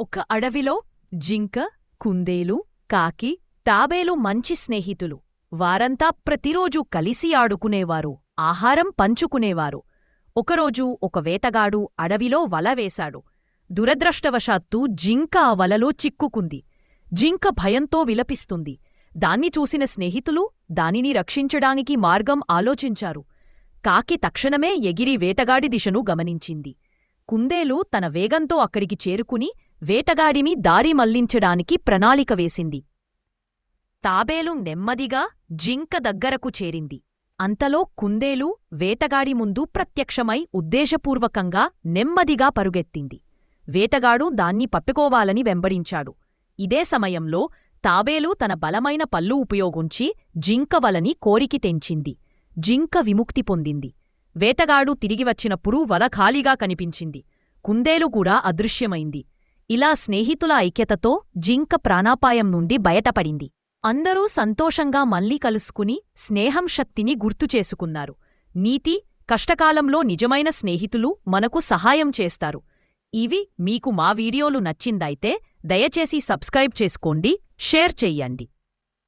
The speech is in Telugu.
ఒక అడవిలో జింక కుందేలు కాకి తాబేలు మంచి స్నేహితులు. వారంతా ప్రతిరోజూ కలిసి ఆడుకునేవారు ఆహారం పంచుకునేవారు. ఒకరోజు ఒక వేతగాడు అడవిలో వల వేశాడు. దురదృష్టవశాత్తు జింక ఆ వలలో చిక్కుకుంది. జింక భయంతో విలపిస్తుంది. దాన్ని చూసిన స్నేహితులు దానిని రక్షించడానికి మార్గం ఆలోచించారు. కాకి తక్షణమే ఎగిరి వేటగాడి దిశను గమనించింది. కుందేలు తన వేగంతో అక్కడికి చేరుకుని వేటగాడిని దారి మళ్ళించడానికి ప్రణాళిక వేసింది. తాబేలు నెమ్మదిగా జింక దగ్గరకు చేరింది. అంతలో కుందేలు వేటగాడి ముందు ప్రత్యక్షమై ఉద్దేశపూర్వకంగా నెమ్మదిగా పరుగెత్తింది. వేటగాడు దాన్ని పట్టుకోవాలని వెంబడించాడు. ఇదే సమయంలో తాబేలు తన బలమైన పళ్ళు ఉపయోగించి జింక వలని కోరికి తెంచింది. జింక విముక్తి పొందింది. వేటగాడు తిరిగి వచ్చినప్పుడు వల ఖాళీగా కనిపించింది. కుందేలు కూడా అదృశ్యమైంది. ఇలా స్నేహితుల ఐక్యతతో జింక ప్రాణాపాయం నుండి బయటపడింది. అందరూ సంతోషంగా మళ్ళీ కలుసుకుని స్నేహం శక్తిని గుర్తుచేసుకున్నారు నీతి కష్టకాలంలో నిజమైన స్నేహితులు మనకు సహాయం చేస్తారు. ఇవి మీకు మా వీడియోలు నచ్చిందైతే దయచేసి సబ్స్క్రైబ్ చేసుకోండి షేర్ చెయ్యండి